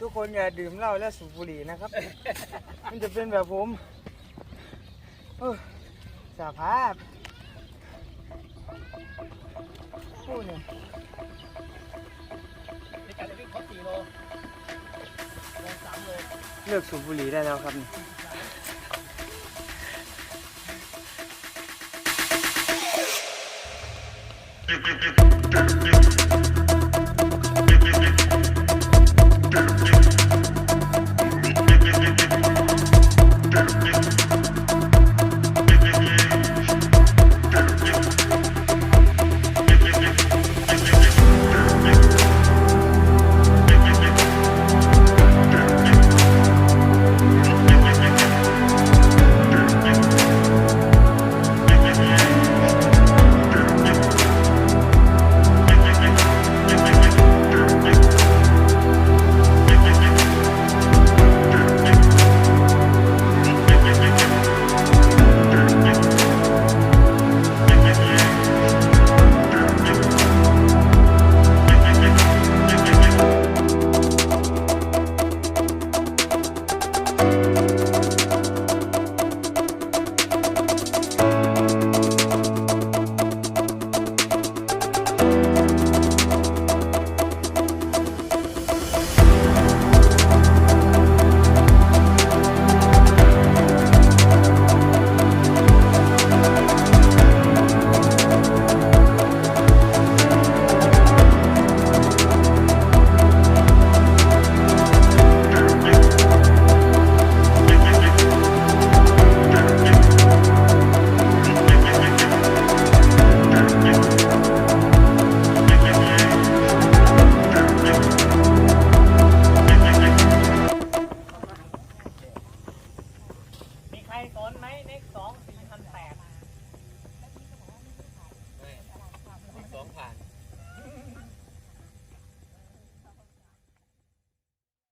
ทุกคนอย่าดื่มเหล้าและสูบบุหรี่นะครับ มันจะเป็นแบบผมเออสาภาพพูดเนี่ยในการจะวิ่งครบสี่โลลงสามโลเลิกสูบบุหรี่ได้แล้วครับนี่